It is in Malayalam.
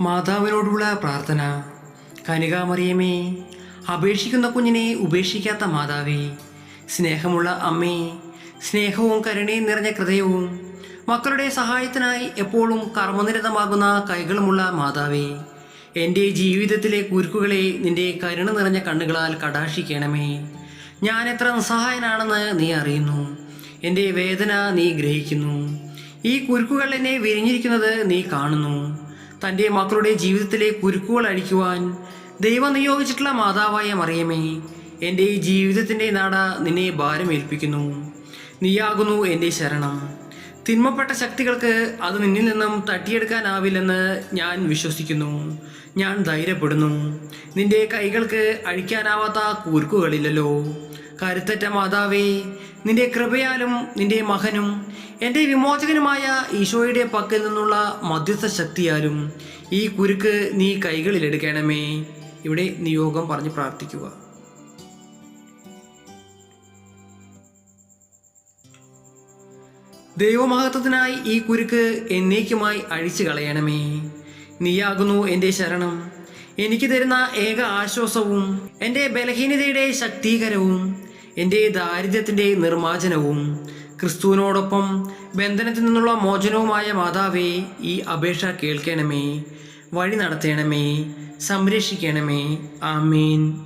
മാതാവിനോടുള്ള പ്രാർത്ഥന. കനികാമറിയമേ അപേക്ഷിക്കുന്ന കുഞ്ഞിനെ ഉപേക്ഷിക്കാത്ത മാതാവേ സ്നേഹമുള്ള അമ്മേ സ്നേഹവും കരുണയും നിറഞ്ഞ ഹൃദയവും മക്കളുടെ സഹായത്തിനായി എപ്പോഴും കർമ്മനിരതമാകുന്ന കൈകളുമുള്ള മാതാവേ എന്റെ ജീവിതത്തിലെ കുരുക്കുകളെ നിന്റെ കരുണ നിറഞ്ഞ കണ്ണുകളാൽ കടാക്ഷിക്കണമേ. ഞാൻ എത്ര നിസ്സഹായനാണെന്ന് നീ അറിയുന്നു. എന്റെ വേദന നീ ഗ്രഹിക്കുന്നു. ഈ കുരുക്കുകൾ എന്നെ വിരിഞ്ഞിരിക്കുന്നത് നീ കാണുന്നു. തന്റെ മക്കളുടെ ജീവിതത്തിലെ കുരുക്കുകൾ അഴിക്കുവാൻ ദൈവം നിയോഗിച്ചിട്ടുള്ള മാതാവായ മറിയമേ എന്റെ ഈ ജീവിതത്തിന്റെ നാട നിന്നെ ഭാരമേൽപ്പിക്കുന്നു. നീയാകുന്നു എന്റെ ശരണം. തിന്മപ്പെട്ട ശക്തികൾക്ക് അത് നിന്നിൽ നിന്നും തട്ടിയെടുക്കാനാവില്ലെന്ന് ഞാൻ വിശ്വസിക്കുന്നു. ഞാൻ ധൈര്യപ്പെടുന്നു. നിന്റെ കൈകൾക്ക് അഴിക്കാനാവാത്ത കൂർക്കുകളില്ലല്ലോ. കരുത്തറ്റ മാതാവേ നിന്റെ കൃപയാലും നിന്റെ മകനും എന്റെ വിമോചകനുമായ ഈശോയുടെ പക്കൽ നിന്നുള്ള മധ്യസ്ഥ ശക്തിയാലും ഈ കുരുക്ക് നീ കൈകളിലെടുക്കണമേ ഇവിടെ നിയോഗം പറഞ്ഞ് പ്രാർത്ഥിക്കുക. ദൈവമഹത്വത്തിനായി ഈ കുരുക്ക് എന്നേക്കുമായി അഴിച്ചു കളയണമേ. നീയാകുന്നു എന്റെ ശരണം. എനിക്ക് തരുന്ന ഏക ആശ്വാസവും എന്റെ ബലഹീനതയുടെ ശക്തീകരവും എന്റെ ദാരിദ്ര്യത്തിന്റെ നിർമ്മാർജനവും ക്രിസ്തുവിനോടൊപ്പം ബന്ധനത്തിൽ നിന്നുള്ള മോചനവുമായ മാതാവേ ഈ അപേക്ഷ കേൾക്കണമേ. വഴി നടത്തണമേ. സംരക്ഷിക്കണമേ. ആമീൻ.